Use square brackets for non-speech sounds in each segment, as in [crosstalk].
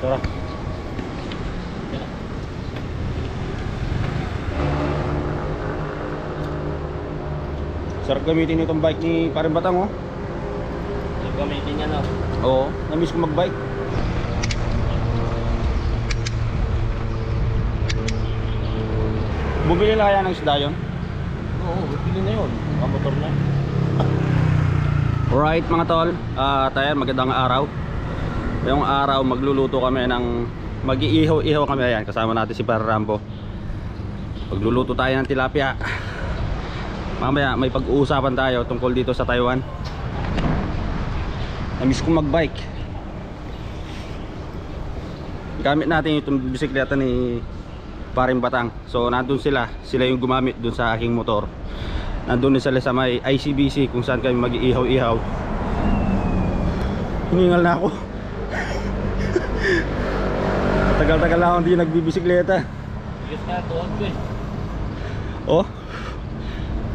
Tara. Sarap gamitin itong bike ni Paring Batang oh. Yung gamitin niya no. Oo, namiss ko magbike. Bumili na kaya ng isda yun? Oo, bibili na yun. Mga motor na. Alright mga tol, uh, tayo magandang araw. Ngayong araw magluluto kami ng mag-iihaw-ihaw kami ayan kasama natin si Par Rambo. Magluluto tayo ng tilapia. Mamaya may pag-uusapan tayo tungkol dito sa Taiwan. Namiss kong magbike. Gamit natin itong bisikleta ni Paring Batang. So nandun sila, sila yung gumamit dun sa aking motor. Nandun sila sa may ICBC kung saan kami mag-iihaw-ihaw. Hiningal na ako. Tagal-tagal na ako hindi nagbibisikleta. Bigas ka, tuwag ko eh. Oh.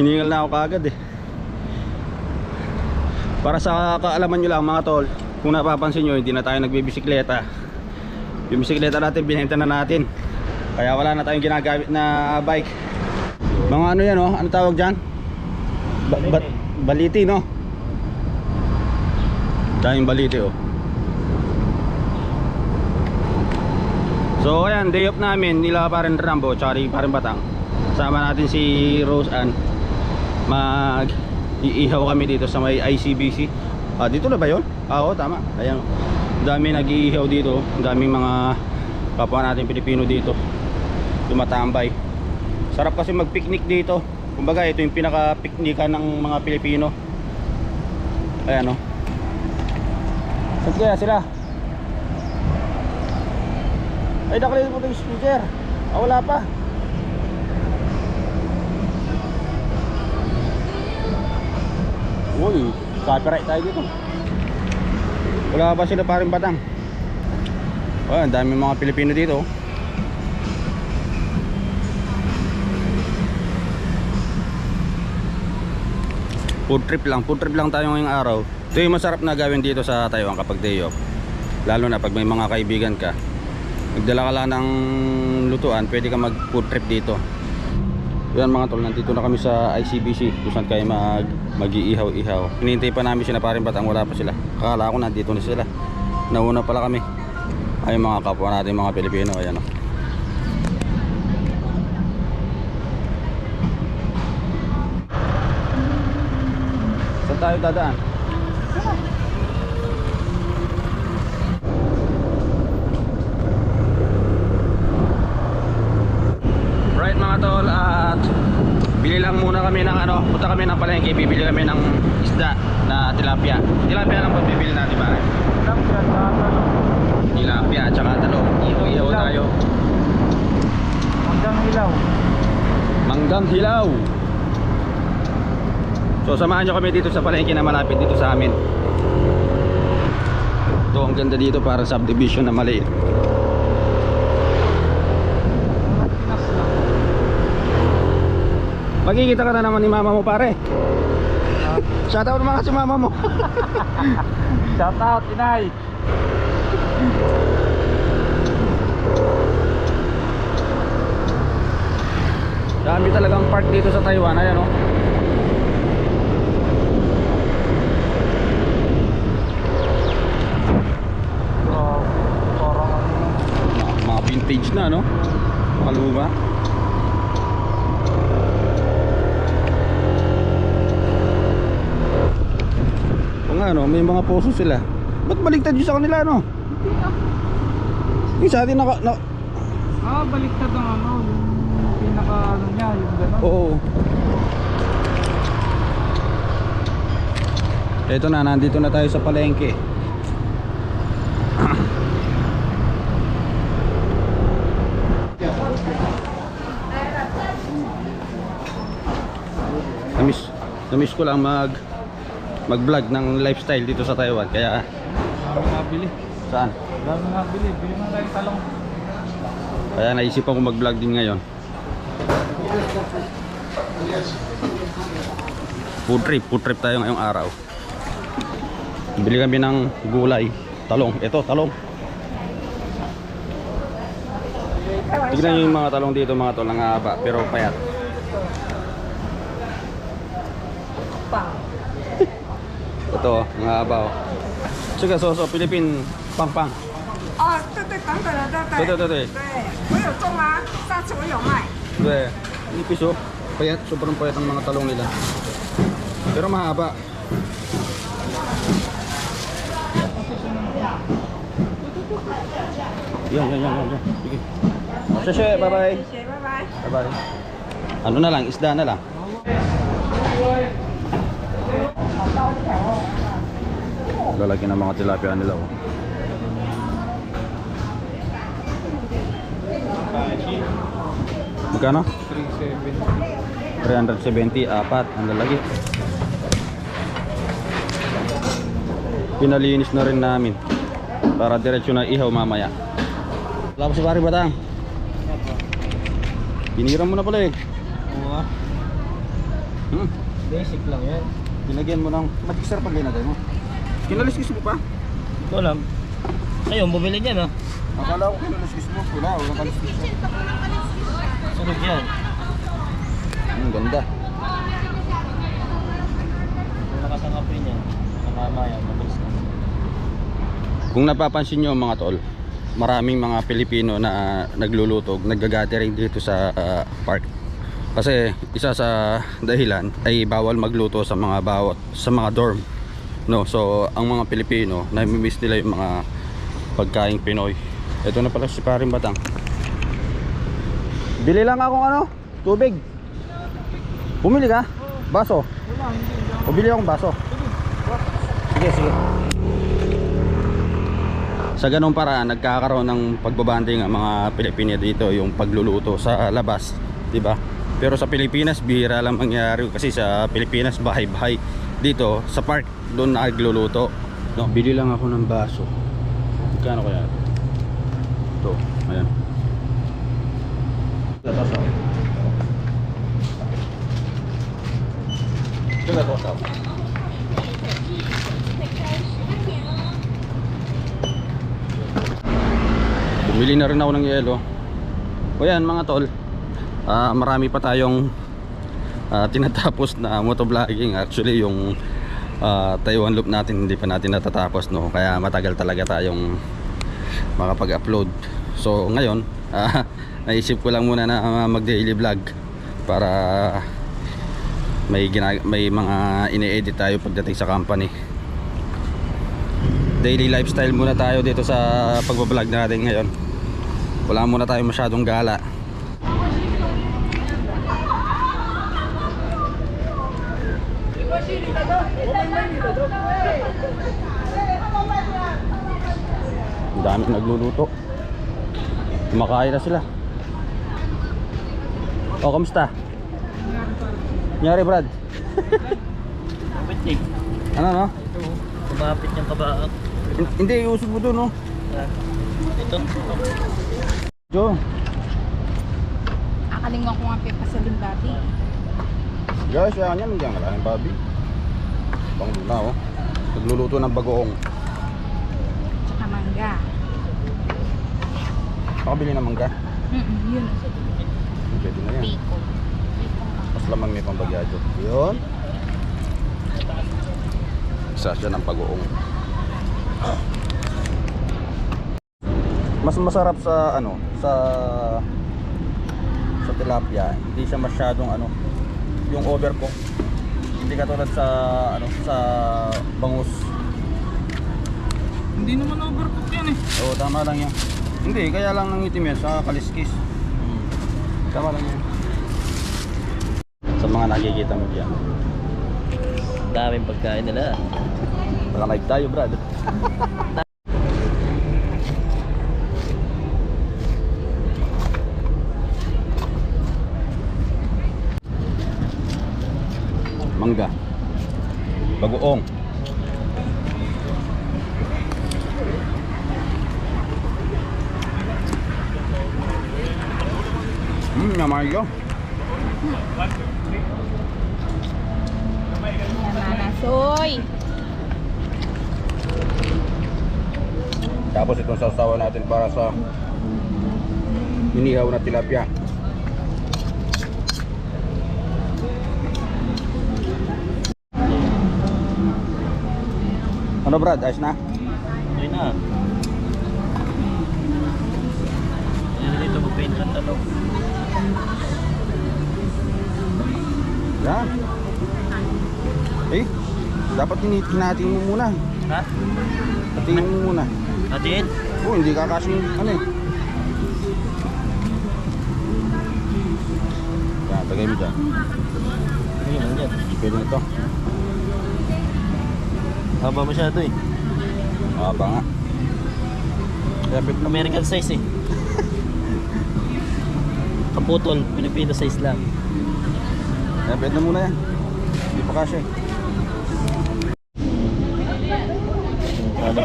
Hiningal na ako kaagad eh. Para sa kaalaman nyo lang mga tol, kung napapansin nyo, hindi na tayo nagbibisikleta. Yung bisikleta natin, binenta na natin. Kaya wala na tayong ginagamit na bike. Mga ano yan oh, ano tawag dyan? Ba- ba- baliti no? Daming baliti oh. So ayan, day off namin nila pa rin Rambo tsaka pa rin Batang. Sama natin si Rose Ann. Mag iihaw kami dito sa may ICBC. Ah, dito na ba 'yon? Ah, oo, tama. Ayan. Dami nag-iihaw dito. Daming mga kapwa natin Pilipino dito. Tumatambay. Sarap kasi mag-picnic dito. Kumbaga, ito yung pinaka-piknikan ng mga Pilipino. Ayan oh. Saan kaya sila? Ay, nakalito mo ito yung speaker. Ah, wala pa. Uy, copyright tayo dito. Wala pa sila paring batang. Oh, ang dami mga Pilipino dito. oh. Food trip lang, food trip lang tayo ngayong araw. Ito yung masarap na gawin dito sa Taiwan kapag day off. Lalo na pag may mga kaibigan ka. Magdala ka lang ng lutuan, pwede ka mag food trip dito. Yan mga tol, nandito na kami sa ICBC kung saan kayo mag mag-iihaw-ihaw. Hinihintay pa namin sila parin batang wala pa sila. Akala ko nandito na sila. Nauna pala kami. Ay mga kapwa natin mga Pilipino, ayan oh. o. Saan tayo dadaan? Right mga tol at bili lang muna kami ng ano, punta kami ng palengke, bibili kami ng isda na tilapia. Tilapia lang po bibili natin ba? Tilapia at saka talong. Ihaw-ihaw Ilaw. tayo. Hanggang ilaw. Manggang hilaw. So samahan nyo kami dito sa palengke na malapit dito sa amin. Ito ang ganda dito para subdivision na maliit. Pinas lang. Magkikita ka na naman ni mama mo pare. Shoutout naman kasi mama mo. [laughs] Shout out, inay. Dami talagang park dito sa Taiwan. Ayan oh. Grabe. Parang ano. Vintage na no. Mga luma. O nga no, may mga poso sila. Ba't baligtad yun sa kanila no? Yung sa atin naka... Na, Ah, baliktad ang ano. Yung pinaka ano niya, yung gano'n. oo. Ito na, nandito na tayo sa palengke. Namiss, namiss ko lang mag mag-vlog ng lifestyle dito sa Taiwan. Kaya Dami nabili. saan? Dami nabili. Bili mo tayo talong. Kaya naisipan ko mag-vlog din ngayon. Food trip, food trip tayo ngayong araw. Bili kami ng gulay, talong. Ito, talong. Tignan nyo yung mga talong dito mga tol, ang haba pero payat. Ito, oh, ang haba oh. Sige, so, so, Philippine, pang pang. 哦，对对，等等的，对对对对对对，我有种啊，上次我有卖。 Hindi, nipis oh. Payat, sobrang payat ang mga talong nila. Pero mahaba. Yan, yan, yan, yan. yan. Sige. Sashe, bye-bye. 谢谢，拜拜。 Bye-bye. Ano na lang, isda na lang. Lalagyan ng mga tilapia nila oh. Magkano? 370, apat. Ang lalaki. Pinalinis na rin namin. Para diretsyo na ihaw mamaya. Wala pa si pare batang. Binira mo na pala eh. Oo. Hmm. Basic lang yan. Binagyan mo ng magic syrup pag linagay mo. Kinaliskis mo pa? Ito lang. Ayun, bumili niya no? Akala ko kinaliskis mo. Wala, walang kaliskis mo. Sunod yan. Ang ganda. Lakas ang apoy niya. Namamaya, mabilis na. Kung napapansin nyo mga tol, maraming mga Pilipino na nagluluto, nag-gathering dito sa ah, park. Kasi isa sa dahilan ay bawal magluto sa mga bawat sa mga dorm. No, so ang mga Pilipino, namimiss nila yung mga pagkaing Pinoy. Ito na pala si Paring Batang. Bili lang akong ano, tubig. Bumili ka? Baso. O bili akong baso. Sige, sige. Sa ganung paraan, nagkakaroon ng pagbabanding ang mga Pilipino dito, yung pagluluto sa labas, 'di ba? Pero sa Pilipinas, bihira lang mangyari kasi sa Pilipinas bahay-bahay. Dito sa park, doon nagluluto. No, bili lang ako ng baso. Magkano kaya? Ito, ayan. Ito, ito. Bumili na rin ako ng yelo. O yan mga tol. ah, marami pa tayong ah, tinatapos na motovlogging. Actually yung ah, Taiwan loop natin hindi pa natin natatapos no. Kaya matagal talaga tayong makapag-upload. So ngayon, [laughs] ah, naisip ko lang muna na mag daily vlog para may may mga ine-edit tayo pagdating sa company daily lifestyle muna tayo dito sa pagbablog natin ngayon wala muna tayo masyadong gala ang dami nagluluto kumakain na sila o kamusta? Nyari Brad Kapit eh. ano no? Kumapit yung kabaak. Hin- hindi usog mo doon no Yan. Ito. Jo Akalingan ko nga pepa sa limbati. Guys, yan yan, hindi ang kalahin babi. Bang luna oh. Nagluluto ng bagoong. Tsaka mangga. Pakabili ng mangga. Mm yun. Pwede na yan. Pico. Mas lamang may pambagyado. Yun. Isa siya ng bagoong. Mas masarap sa ano, sa sa tilapia. Hindi siya masyadong ano, yung overcook. Hindi katulad sa ano, sa bangus. Hindi naman overcook yan eh. Oo, tama lang yan. Hindi, kaya lang nangitim yan sa kaliskis. Tama lang yan. Sa mga nakikita mo dyan. Daming pagkain nila. Baka live tayo, brad. [laughs] Mangga. Bagoong. Hmm, namayo. Nananasoy. Tapos itong sausawan natin para sa inihaw na tilapia. Ano Brad, ayos na? Okay na. Yan dito mag-paint ng talong. Yan. Eh, dapat natin mo muna. Ha? Patingin mo muna. Natin? Oh, hindi kakasya yung ano eh. Yan, lagay mo dyan. Hindi. Pwede na ito. Haba masyado eh. Haba nga. Na American size eh. [laughs] Kaputol, Filipino size lang. Dapat na muna yan. Hindi pa kasya eh. Ano?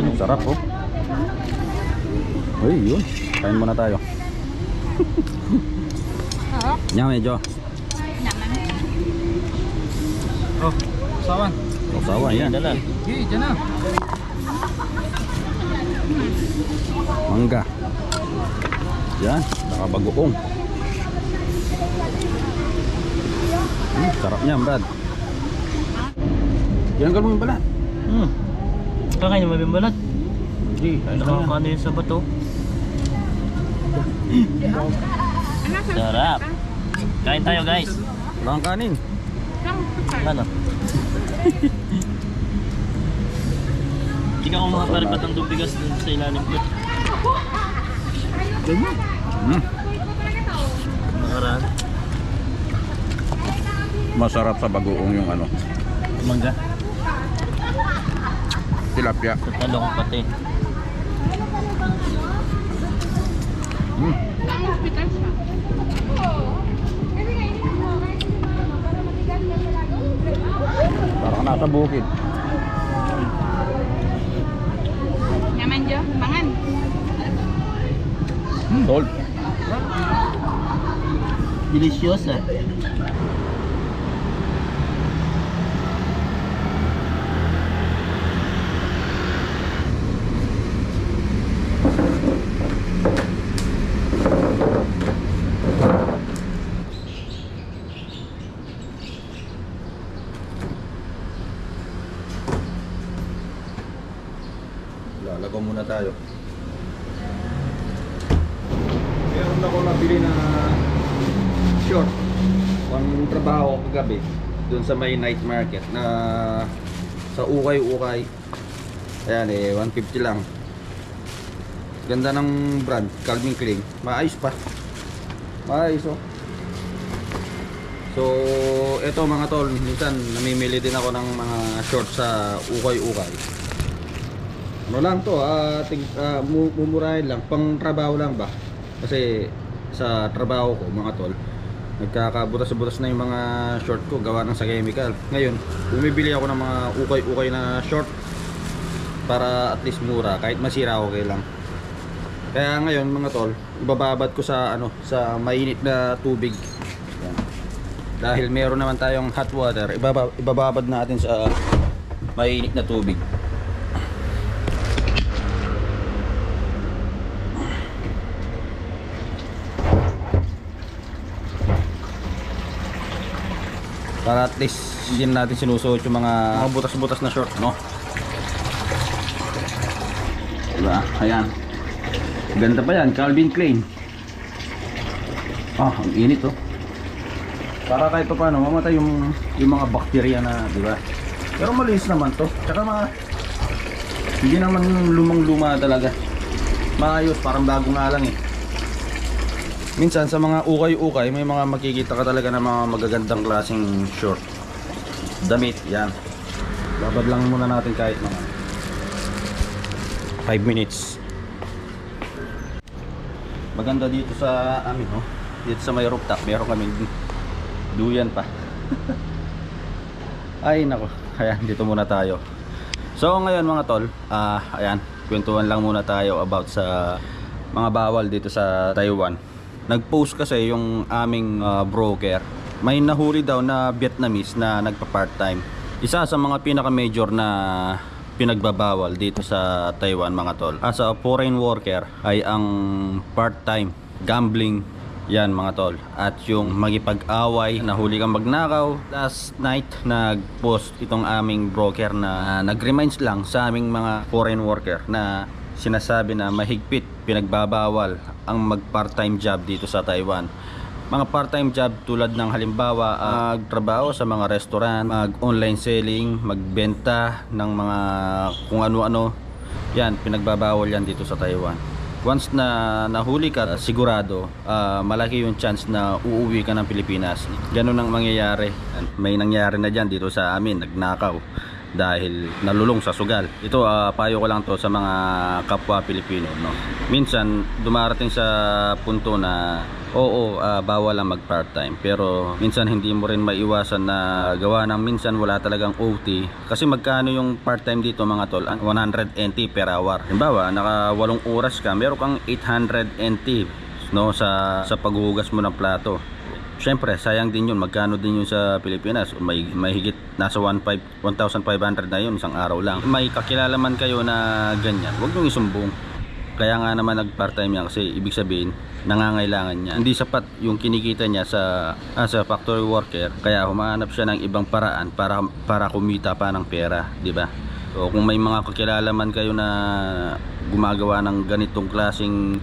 Ang sarap oh. Uy, yun. Kain muna tayo. Oo. [laughs] Yan medyo. Naman. Oh, sawan. Usawa yan. Yan na lang. Okay, dyan na. Mangga. Yan. Nakabagoong. Hmm, sarap niyan, Brad. Yan mo yung balat. Hmm. Kakain mo. Hindi, ayos na yan. Nakakano yun sa bato. Sarap. Kain tayo guys. Wala kang kanin. Ano? Hindi ka kung makaparipat ng tubigas dun sa ilalim ko. Hmm. Nakaraan. Masarap sa bagoong yung ano, Mangga. tilapia. Sa talong pati. Hmm. Parang nasa bukid. Naman Jo, mangan. Salt. Deliciosa. Lalago muna tayo. Meron na short. Pang trabaho kagabi. Doon sa may night market na sa ukay-ukay. Ayan eh, 150 lang. Ganda ng brand, Calvin Klein. Maayos pa. Maayos oh. So, eto mga tol, minsan namimili din ako ng mga shorts sa ukay-ukay. Ano lang to, ah, tig, ah, mu- mumurahin lang, pang trabaho lang ba? Kasi sa trabaho ko, mga tol, nagkakabutas-butas na yung mga short ko gawa ng sa chemical. Ngayon, bumibili ako ng mga ukay-ukay na short para at least mura, kahit masira okay lang. Kaya ngayon mga tol, ibababad ko sa ano, sa mainit na tubig. Yan. Dahil meron naman tayong hot water, ibaba, ibababad natin sa mainit na tubig. Para at least hindi na natin sinusuot yung mga, mga butas-butas na short no? Diba? Ayan. Ganda pa yan Calvin Klein. Ah ang init oh. Para kahit pa paano mamatay yung yung mga bakterya na di ba pero malinis naman to. Tsaka mga hindi naman lumang luma talaga. Maayos parang bago nga lang eh minsan sa mga ukay-ukay may mga makikita ka talaga ng mga magagandang klaseng short. Damit yan. Babad lang muna natin kahit mga 5 minutes. Maganda dito sa amin no dito sa may rooftop meron kaming duyan pa. [laughs] Ay nako ayan dito muna tayo. So ngayon mga tol ah ayan. Kwentuhan lang muna tayo about sa mga bawal dito sa Taiwan nag-post kasi yung aming ah, broker may nahuli daw na Vietnamese na nagpa part time isa sa mga pinaka major na pinagbabawal dito sa Taiwan mga tol. As a foreign worker ay ang part-time gambling yan mga tol. At yung magipag-away, nahuli kang magnakaw. Last night, nag-post itong aming broker na nag-reminds lang sa aming mga foreign worker na sinasabi na mahigpit, pinagbabawal ang mag-part-time job dito sa Taiwan. Mga part-time job tulad ng halimbawa magtrabaho sa mga restaurant, mag-online selling, magbenta ng mga kung ano-ano. Yan, pinagbabawal yan dito sa Taiwan. Once na nahuli ka, sigurado, ah, malaki yung chance na uuwi ka ng Pilipinas. Ganun ang mangyayari. May nangyari na dyan dito sa amin, nagnakaw dahil nalulong sa sugal. Ito ah, payo ko lang to sa mga kapwa Pilipino, no. Minsan dumarating sa punto na oo, ah, bawal lang mag part-time, pero minsan hindi mo rin maiwasan na gawa ng minsan wala talagang OT. Kasi magkano yung part-time dito mga tol? Ang 100 NT per hour. Halimbawa, naka 8 oras ka, meron kang 800 NT no sa sa paghuhugas mo ng plato. Siyempre, sayang din yun. Magkano din yun sa Pilipinas? May, may higit nasa 1,500 1,500 na yun isang araw lang. May kakilala man kayo na ganyan, huwag nyo isumbong. Kaya nga naman nag part-time yan kasi ibig sabihin nangangailangan niya. Hindi sapat yung kinikita niya sa as a factory worker kaya humahanap siya ng ibang paraan para para kumita pa ng pera, di ba? So kung may mga kakilala man kayo na gumagawa ng ganitong klasing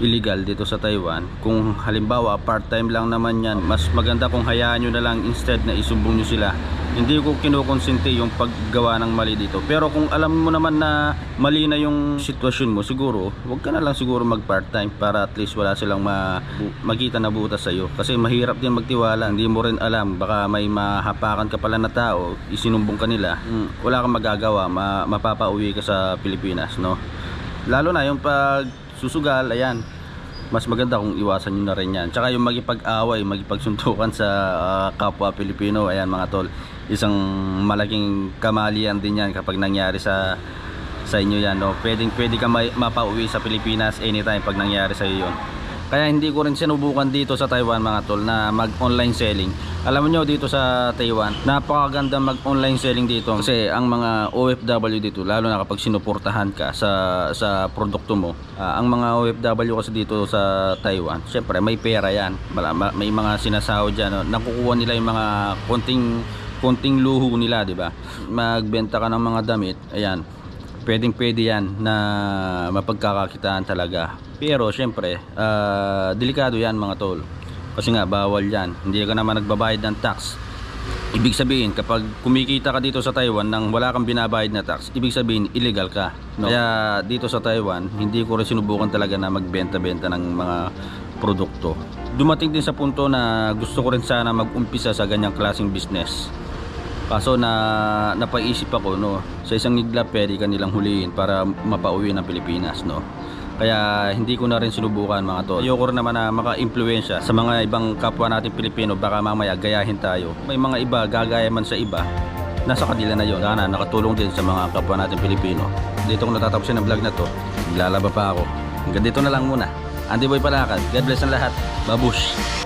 illegal dito sa Taiwan. Kung halimbawa part-time lang naman yan mas maganda kung hayaan nyo na lang instead na isumbong nyo sila. Hindi ko kinukonsente yung paggawa ng mali dito. Pero kung alam mo naman na mali na yung sitwasyon mo siguro wag ka na lang siguro mag part-time para at least wala silang ma makita na butas sa'yo. Kasi mahirap din magtiwala hindi mo rin alam. Baka may mahapakan ka pala na tao isinumbong ka nila. Hmm, wala kang magagawa ma mapapauwi ka sa Pilipinas no lalo na yung pag susugal, ayan. Mas maganda kung iwasan nyo na rin yan. Tsaka yung magipag-away, magipagsuntukan sa ah, kapwa Pilipino, ayan mga tol. Isang malaking kamalian din yan kapag nangyari sa sa inyo yan. No? Pwedeng pwede ka ma- mapauwi sa Pilipinas anytime pag nangyari sa iyo yun. Kaya hindi ko rin sinubukan dito sa Taiwan mga tol na mag-online selling. Alam mo dito sa Taiwan, napakaganda mag-online selling dito kasi ang mga OFW dito lalo na kapag sinuportahan ka sa sa produkto mo. ah, ang mga OFW kasi dito sa Taiwan, syempre may pera 'yan. May mga sinasahod diyan, no? nakukuha nila yung mga konting konting luho nila, 'di ba? Magbenta ka ng mga damit, ayan pwedeng pwede yan na mapagkakakitaan talaga. Pero syempre ah, delikado yan mga tol. Kasi nga bawal yan. Hindi ka naman nagbabayad ng tax. Ibig sabihin kapag kumikita ka dito sa Taiwan nang wala kang binabayad na tax ibig sabihin illegal ka. No? kaya dito sa Taiwan hindi ko rin sinubukan talaga na magbenta-benta ng mga produkto. Dumating din sa punto na gusto ko rin sana mag-umpisa sa ganyang klaseng business Kaso na napaisip ako no, sa isang nigla pwede ka nilang huliin para mapauwi ng Pilipinas no. Kaya hindi ko na rin sinubukan mga tol. Ayoko naman na maka-impluensya sa mga ibang kapwa natin Pilipino baka mamaya gayahin tayo. May mga iba gagaya man sa iba. Nasa kanila na yon. Sana nakatulong din sa mga kapwa natin Pilipino. Dito ko natatapusin ang vlog na to. Lalaba pa ako. Hanggang dito na lang muna. Andy Boy Palakad. God bless ang lahat. Babush.